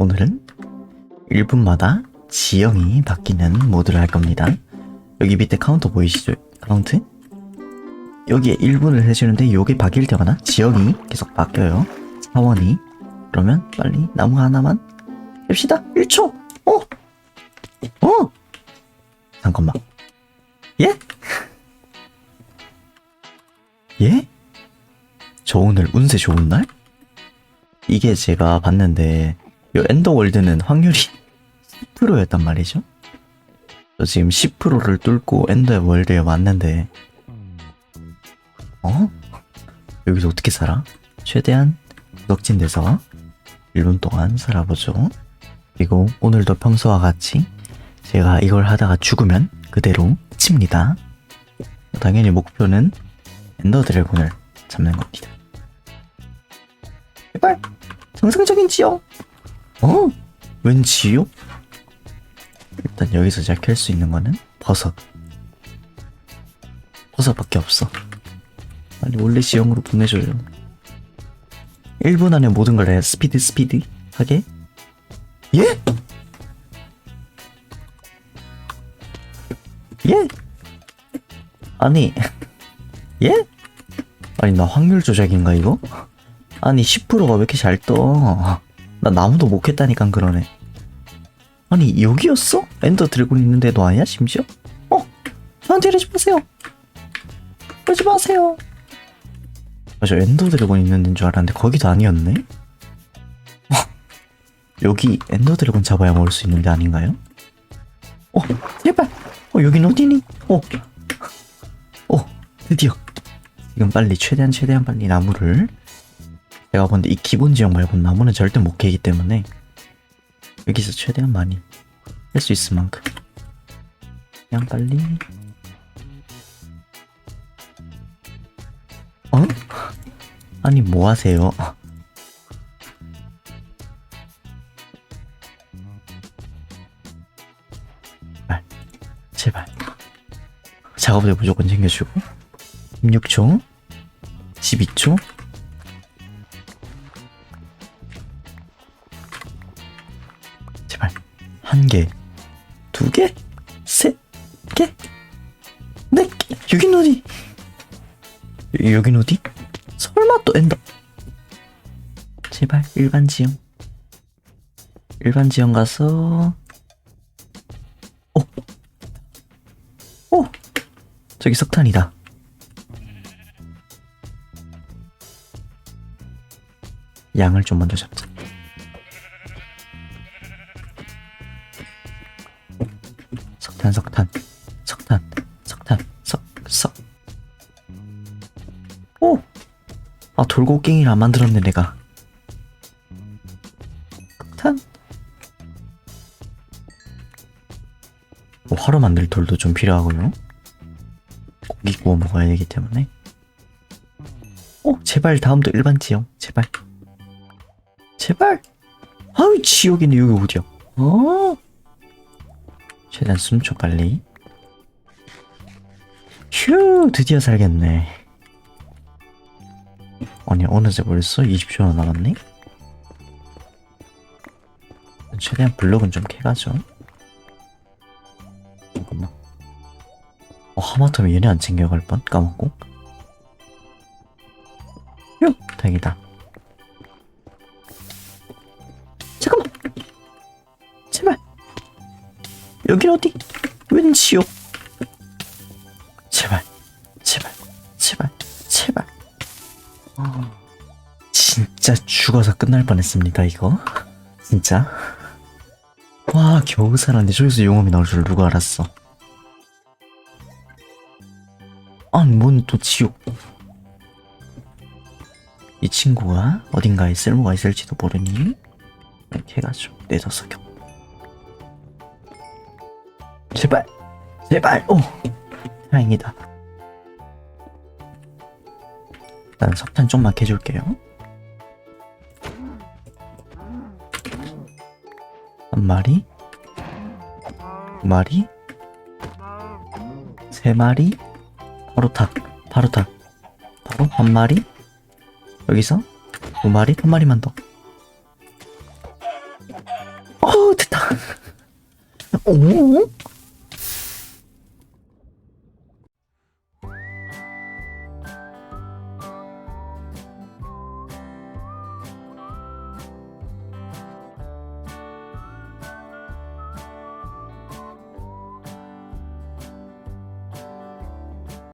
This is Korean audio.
오늘은 1분마다 지형이 바뀌는 모드를 할 겁니다. 여기 밑에 카운터 보이시죠? 카운트? 여기에 1분을 해주는데 요게 바뀔 때마다 지형이 계속 바뀌어요. 사원이. 그러면 빨리 나무 하나만 캡시다. 1초! 어! 어! 잠깐만. 예? 예? 저 오늘 운세 좋은 날? 이게 제가 봤는데 요 엔더월드는 확률이 10%였단 말이죠. 저 지금 10%를 뚫고 엔더월드에 왔는데 어? 여기서 어떻게 살아? 최대한 구석진 데서 1분 동안 살아보죠. 그리고 오늘도 평소와 같이 제가 이걸 하다가 죽으면 그대로 칩니다. 당연히 목표는 엔더 드래곤을 잡는 겁니다. 제발 정상적인 지형. 어? 웬 지요? 일단 여기서 제가 켤수 있는 거는 버섯. 버섯밖에 없어. 빨리 원래 지형으로 보내줘요. 1분 안에 모든 걸 해. 스피드 스피드 하게. 예? 예? 아니 예? 아니 나 확률 조작인가 이거? 아니 10%가 왜 이렇게 잘 떠? 나 나무도 못 캤다니까 그러네. 아니 여기였어? 엔더 드래곤 있는데도 아니야 심지어? 어? 저한테 이러지 마세요. 그러지 마세요. 맞아 엔더 드래곤 있는 줄 알았는데 거기도 아니었네. 어, 여기 엔더 드래곤 잡아야 먹을 수 있는 데 아닌가요? 어 제발. 어 여긴 어디니? 어. 어 드디어. 지금 빨리 최대한 최대한 빨리 나무를 내가 본데 이 기본 지역 말고 나무는 절대 못 캐기 때문에 여기서 최대한 많이 할 수 있을 만큼. 그냥 빨리. 어? 아니 뭐 하세요? 제발 제발. 작업대 무조건 챙겨주고. 16초 12초 한 개, 두 개, 셋 개, 네 개. 여긴 어디? 여- 여긴 어디? 설마 또 엔더? 제발 일반 지형. 일반 지형 가서 오, 오, 저기 석탄이다. 양을 좀 먼저 잡자. 석탄 석탄 석탄 석탄 석 석. 오! 아 돌고갱이를 안 만들었네 내가. 석탄? 뭐 화로 만들 돌도 좀 필요하고요. 고기 구워 먹어야 되기 때문에. 오 제발 다음도 일반 지형 제발. 제발? 아유 지옥이네 여기 어디야? 어 최대한 숨죠 빨리. 휴 드디어 살겠네. 아니 어느새 벌써 20초나 남았네? 최대한 블록은 좀 캐가죠. 잠깐만. 어 하마터면 얘네 안 챙겨갈 뻔? 까먹고? 휴 다행이다 여긴 어디? 웬 지옥? 제발, 제발, 제발, 제발. 어, 진짜 죽어서 끝날 뻔했습니다, 이거. 진짜. 와, 겨우 살았는데 저기서 용암이 나올 줄 누가 알았어. 아, 뭔또 지옥. 이 친구가 어딘가에 쓸모가 있을지도 모르니 이렇게 해가지고 내줘서 겨. 제발 제발 오 다행이다. 난 석탄 좀만 캐줄게요. 한 마리? 두 마리? 세 마리? 바로 탁 바로 탁. 바로 한 마리? 여기서 두 마리? 한 마리만 더. 오?